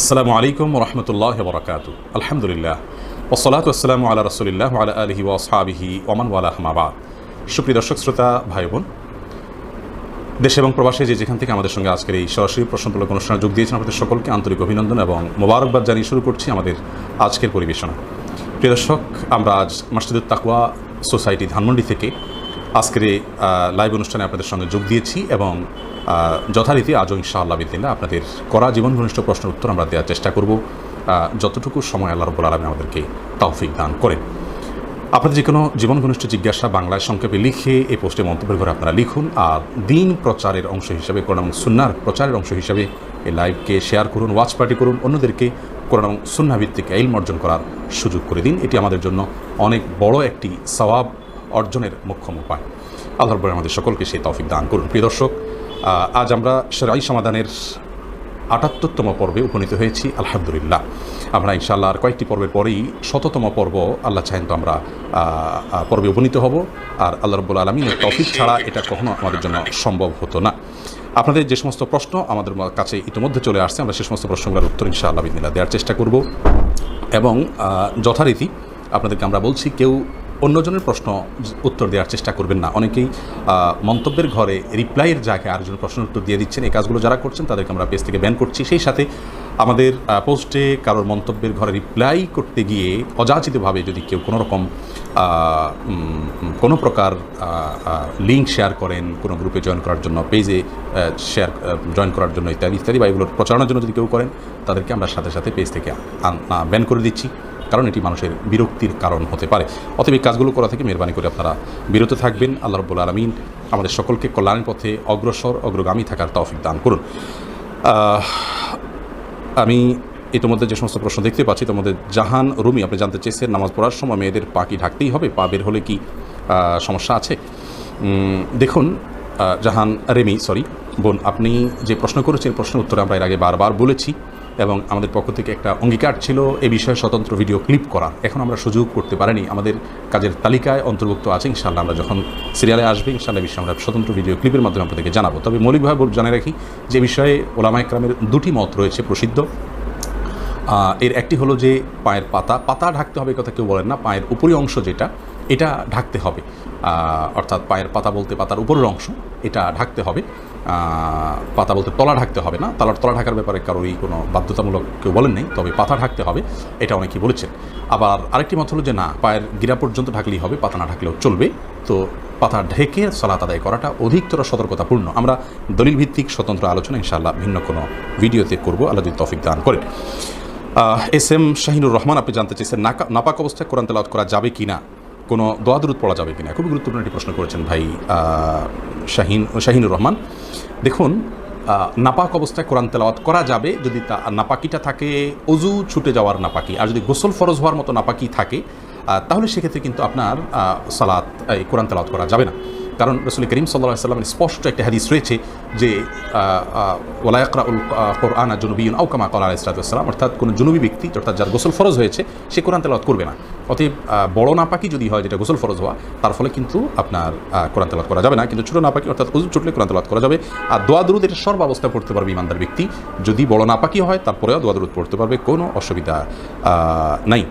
আসসালামু আলাইকুম রহমতুল্লাহ বরকাত আলহামদুলিল্লাহ। ওসলাত আসসালামু আল্লাহ রসুলিল্লাহ আলা আলহি ওয়াসহাবিহি ওমান ওয়ালা হামাবাদ সুপ্রিয় দর্শক, শ্রোতা, ভাই বোন, দেশ এবং প্রবাসে যে যেখান থেকে আমাদের সঙ্গে আজকের এই সরাসরি প্রশ্নমূলক অনুষ্ঠানে যোগ দিয়েছেন আমাদের সকলকে আন্তরিক অভিনন্দন এবং মোবারকবাদ জানিয়ে শুরু করছি আমাদের আজকের পরিবেশনা। প্রিয় দর্শক, আমরা আজ মাসজিদুল তাকওয়া সোসাইটি ধানমন্ডি থেকে আজকের এই লাইভ অনুষ্ঠানে আপনাদের সঙ্গে যোগ দিয়েছি এবং যথারীতি আজও ইনশাআল্লাহ বিদিল্লা আপনাদের করা জীবন ঘনিষ্ঠ প্রশ্নের উত্তর আমরা দেওয়ার চেষ্টা করব। যতটুকু সময় আল্লাহ রব্বুল আলমী আমাদেরকে তৌফিক দান করেন। আপনাদের যে কোনো জীবন ঘনিষ্ঠ জিজ্ঞাসা বাংলায় সংক্ষেপে লিখে এই পোস্টে মন্তব্যের ঘরে আপনারা লিখুন। আর দিন প্রচারের অংশ হিসাবে, কোরআন এবং সুন্নার প্রচারের অংশ হিসাবে এই লাইভকে শেয়ার করুন ওয়াচ পার্টি করুন, অন্যদেরকে কোরআন এবং সুন্না ভিত্তিক ইলম অর্জন করার সুযোগ করে দিন। এটি আমাদের জন্য অনেক বড় একটি সওয়াব। অর্জনের মোক্ষম উপায়। আল্লাহর রব্বুল আমাদের সকলকে সেই তৌফিক দান করুন। প্রিয় দর্শক আজ আমরা সেরাই সমাধানের আটাত্তরতম পর্বে উপনীত হয়েছি, আলহামদুলিল্লাহ। আমরা ইনশাআল্লাহ আর কয়েকটি পর্বের পরেই শততম পর্ব আল্লাহ চাহেন তো আমরা পর্বে উপনীত হব। আর আল্লাহ রব্বুল আলমিনের তফিক ছাড়া এটা কখনো আমাদের জন্য সম্ভব হতো না। আপনাদের যে সমস্ত প্রশ্ন আমাদের কাছে ইতিমধ্যে চলে আসছে, আমরা সে সমস্ত প্রশ্নগুলোর উত্তর ইনশাআল্লাহ বিদিনা দেওয়ার চেষ্টা করব। এবং যথারীতি আপনাদেরকে আমরা বলছি, কেউ অন্যজনের প্রশ্ন উত্তর দেওয়ার চেষ্টা করবেন না। অনেকেই মন্তব্যের ঘরে রিপ্লাইয়ের জায়গায় আরেকজন প্রশ্নের উত্তর দিয়ে দিচ্ছেন। এই কাজগুলো যারা করছেন তাদেরকে আমরা পেজ থেকে ব্যান করছি। সেই সাথে আমাদের পোস্টে কারোর মন্তব্যের ঘরে রিপ্লাই করতে গিয়ে অযাচিতভাবে যদি কেউ কোনো রকম কোনো প্রকার লিঙ্ক শেয়ার করেন, কোনো গ্রুপে জয়েন করার জন্য পেজে শেয়ার জয়েন করার জন্য ইত্যাদি ইত্যাদি বা এগুলোর প্রচারণার জন্য যদি কেউ করেন, তাদেরকে আমরা সাথে সাথে পেজ থেকে ব্যান করে দিচ্ছি। কারণ এটি মানুষের বিরক্তির কারণ হতে পারে। অতএব এই কাজগুলো করা থেকে মেহরবানি করে আপনারা বিরত থাকবেন। আল্লাহ রব্বুল আলমিন আমাদের সকলকে কল্যাণের পথে অগ্রসর, অগ্রগামী থাকার তৌফিক দান করুন। আমি ইতিমধ্যে যে সমস্ত প্রশ্ন দেখতে পাচ্ছি তোমাদের জাহান রুমি, আপনি জানতে চেয়েছেন, নামাজ পড়ার সময় মেয়েদের পা কি ঢাকতেই হবে? পা বের হলে কি সমস্যা আছে? দেখুন জাহান রেমি সরি বোন, আপনি যে প্রশ্ন করেছেন, প্রশ্নের উত্তরে আমরা এর আগে বারবার বলেছি। এবং আমাদের পক্ষ থেকে একটা অঙ্গীকার ছিল এ বিষয়ে স্বতন্ত্র ভিডিও ক্লিপ করা। এখন আমরা সুযোগ করতে পারিনি। আমাদের কাজের তালিকায় অন্তর্ভুক্ত আছে। ইনশাআল্লাহ আমরা যখন সিরিয়ালে আসবে, ইনশাআল্লাহ বিষয়ে আমরা স্বতন্ত্র ভিডিও ক্লিপের মাধ্যমে আপনাদেরকে জানাব। তবে মৌলিকভাবে জানিয়ে রাখি যে বিষয়ে ওলামা একরামের দুটি মত রয়েছে প্রসিদ্ধ। এর একটি হলো যে পায়ের পাতা পাতা ঢাকতে হবে কথা কেউ বলেন না, পায়ের উপরি অংশ যেটা, এটা ঢাকতে হবে। অর্থাৎ পায়ের পাতা বলতে পাতার উপরের অংশ, এটা ঢাকতে হবে। পাতা বলতে তলা ঢাকতে হবে না। তলার তলা ঢাকার ব্যাপারে কারোরই কোনো বাধ্যতামূলক কেউ বলেন নেই, তবে পাতা ঢাকতে হবে, এটা অনেকেই বলেছেন। আবার আরেকটি মত হলো যে না, পায়ের গিরা পর্যন্ত ঢাকলেই হবে, পাতা না ঢাকলেও চলবে। তো পাতা ঢেকে সলাত আদায় করাটা অধিকতর সতর্কতাপূর্ণ। আমরা দলিল ভিত্তিক স্বতন্ত্র আলোচনা ইনশাআল্লাহ ভিন্ন কোনো ভিডিওতে করব। আল্লাহ যদি তফিক দান করেন। এস এম শাহিনুর রহমান, আপনি জানতে চেয়েছেন নাপাক অবস্থায় কোরআন তেলাওয়াত করা যাবে কি না কোনো দোয়াদুরুদ পড়া যাবে কি না খুবই গুরুত্বপূর্ণ একটি প্রশ্ন করেছেন ভাই শাহিন, শাহিনুর রহমান। দেখুন নাপাক অবস্থায় কোরআন তেলাওয়াত করা যাবে যদি তা নাপাকিটা থাকে, অজু ছুটে যাওয়ার নাপাকি, আর যদি গোসল ফরজ হওয়ার মতো নাপাকি থাকে তাহলে সেক্ষেত্রে কিন্তু আপনার সালাত, এই কোরআন তেলাওয়াত করা যাবে না। কারণ রসুল করিম সাল্লাহ সাল্লামের স্পষ্ট একটা হাদিস রয়েছে যে ওলায়করা উল কোরআন জনুবিউন আউকামা কলা ইসলাতাম অর্থাৎ কোনো জনুবি ব্যক্তি, অর্থাৎ যার গোসল ফরজ হয়েছে, সে কোরআন তেলাওয়াত করবে না। অতএব বড় নাপাকি যদি হয় যেটা গোসল ফরজ হওয়া, তার ফলে কিন্তু আপনার কোরআন তেলাওয়াত করা যাবে না। কিন্তু ছোটো নাপাকি, অর্থাৎ উজু ছুটলে কোরআন তেলাওয়াত করা যাবে। আর দোয়া দুরুদ এটা সর্বাবস্থায় পড়তে পারবে ইমানদার ব্যক্তি। যদি বড় নাপাকি হয়, তারপরেও দোয়া দুরুদ পড়তে পারবে, কোনো অসুবিধা নাই।